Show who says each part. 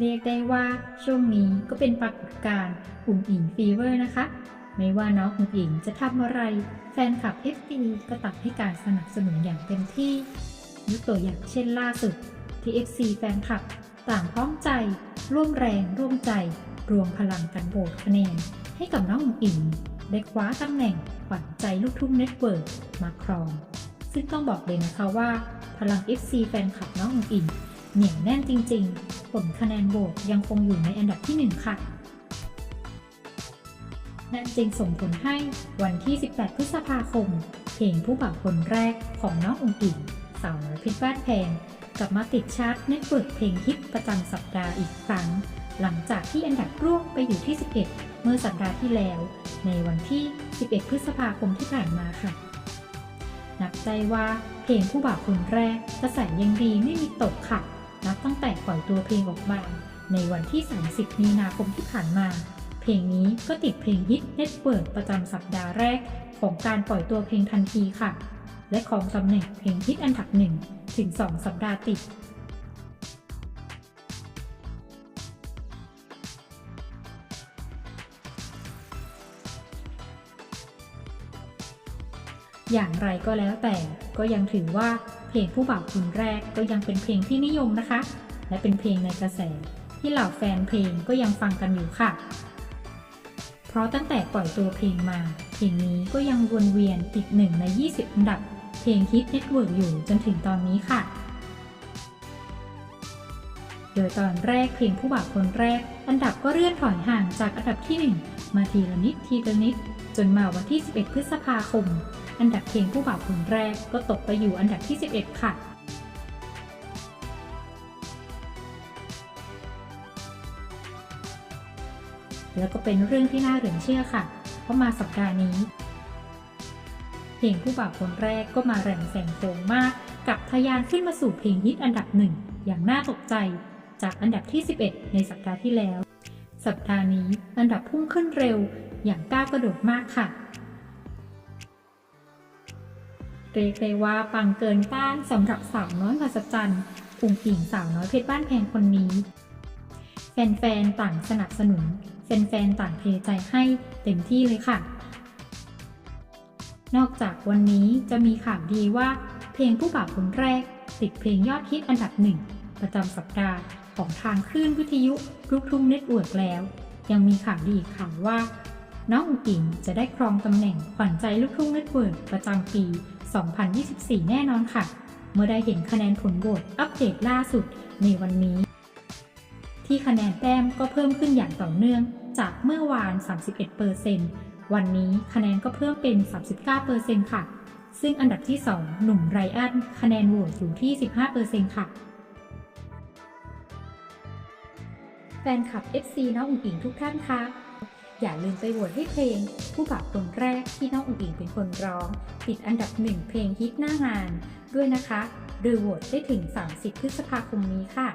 Speaker 1: เรียกได้ว่าช่วงนี้ก็เป็นปรากฏการณ์อุ่มอิงฟีเวอร์นะคะ ไม่ว่าน้องอุ่มอิงจะทำอะไร แฟนคลับ FP ก็ตัดให้การสนับสนุนอย่างเต็มที่ยกตัวอย่างเช่นล่าสุดที่ FC แฟนคลับ ต่างพร้อมใจ ร่วมแรงร่วมใจ รวมพลังกันโหวตคะแนน ให้กับน้องอุ่มอิงได้คว้าตำแหน่งขวัญใจลูกทุ่งเน็ตเวิร์กมาครอง ซึ่งต้องบอกเลยนะคะว่า พลัง FC แฟนคลับน้องอุ่มอิง เหนียวแน่นจริง ๆ ผลคะแนนโหวตยังคงอยู่ในอันดับที่ 1 ค่ะ นั่นจึงส่งผลให้วันที่ 18 พฤษภาคม เพลงผู้บ่าวคนแรกของน้ององค์อิ่งสาวน้อยเพชรบ้านแพงกลับมาติดชาร์ตเน็ตเวิร์กเพลงฮิตประจำสัปดาห์อีกครั้ง หลังจากที่อันดับร่วงไปอยู่ที่ 11 เมื่อสัปดาห์ที่แล้ว ในวันที่ 11 พฤษภาคมที่ผ่านมาค่ะ นับใจว่าเพลงผู้บ่าวคนแรกกระแสยังดีไม่มีตกค่ะ ตั้งแต่ปล่อยตัวเพลงออกมา ในวันที่ 30 มีนาคมที่ผ่านมา เพลงนี้ก็ติดเพลงฮิตเน็ตเวิร์กประจำสัปดาห์แรก ของการปล่อยตัวเพลงทันทีค่ะ และของตำแหน่งเพลงฮิตอันดับหนึ่งถึง 2 สัปดาห์ติด อย่างไรก็แล้วแต่ก็ยังถือว่าเพลงผู้บ่าวคนแรกก็ยังเป็นเพลงที่นิยมนะคะ และเป็นเพลงในกระแส ที่เหล่าแฟนเพลงก็ยังฟังกันอยู่ค่ะ เพราะตั้งแต่ปล่อยตัวเพลงมา เพลงนี้ก็ยังวนเวียนติดหนึ่งใน 20 อันดับ เพลงฮิตเน็ตเวิร์กอยู่จนถึงตอนนี้ค่ะ โดยตอนแรกเพลงผู้บ่าวคนแรก อันดับก็เลื่อนถอยห่างจากอันดับที่ 1 มาทีละนิดทีละนิด จนมาวันที่ 11 พฤษภาคม อันดับเพลงผู้บ่าวคนแรกก็ตกไปอยู่อันดับที่ 11 ค่ะแล้วก็เป็นเรื่องที่น่าเหลือเชื่อค่ะ เพราะมาสัปดาห์นี้ เพลงผู้บ่าวคนแรกก็มาแรงแสงโค้งมาก กับทะยานขึ้นมาสู่เพลงฮิตอันดับหนึ่งอย่างน่าตกใจ จากอันดับที่ 11 ในสัปดาห์ที่แล้ว สัปดาห์นี้อันดับพุ่งขึ้นเร็วอย่างก้าวกระโดดมากค่ะ เรียกได้ว่าปังเกินต้านสำหรับสาวน้อยมหัศจรรย์อุ่งอิงสาวน้อยเพชรบ้านแพงคนนี้ แฟนๆ ต่างสนับสนุน แฟนๆ ต่างเทใจให้เต็มที่เลยค่ะ นอกจากวันนี้จะมีข่าวดีว่าเพลงผู้บ่าวคนแรก ติดเพลงยอดฮิตอันดับหนึ่งประจำสัปดาห์ของทางคลื่นวิทยุลูกทุ่งเน็ตเวิร์กแล้ว ยังมีข่าวดีข่าวว่า น้องอุ๋งอิงจะได้ครองตำแหน่งขวัญใจลูกทุ่งเน็ตเวิร์กประจำปี 2024 แน่นอนค่ะ เมื่อได้เห็นคะแนนผลโหวตอัปเดตล่าสุดในวันนี้ ที่คะแนนแต้มก็เพิ่มขึ้นอย่างต่อเนื่องจากเมื่อวาน 31%วันนี้คะแนนก็เพิ่มเป็น 39%ค่ะ ซึ่งอันดับที่ 2 หนุ่มไรอันคะแนนโหวตอยู่ที่ 15%ค่ะ แฟนคลับ FC น้องอุ๋งอิงทุกท่านคะอย่าลืมไปโหวตให้เพลง ผู้บ่าวคนแรกที่น้องอุ๋งอิงเป็นคนร้อง ติดอันดับหนึ่งเพลงฮิตหน้างาน ด้วยนะคะ โดยโหวตได้ถึง 30 พฤษภาคมนี้ค่ะ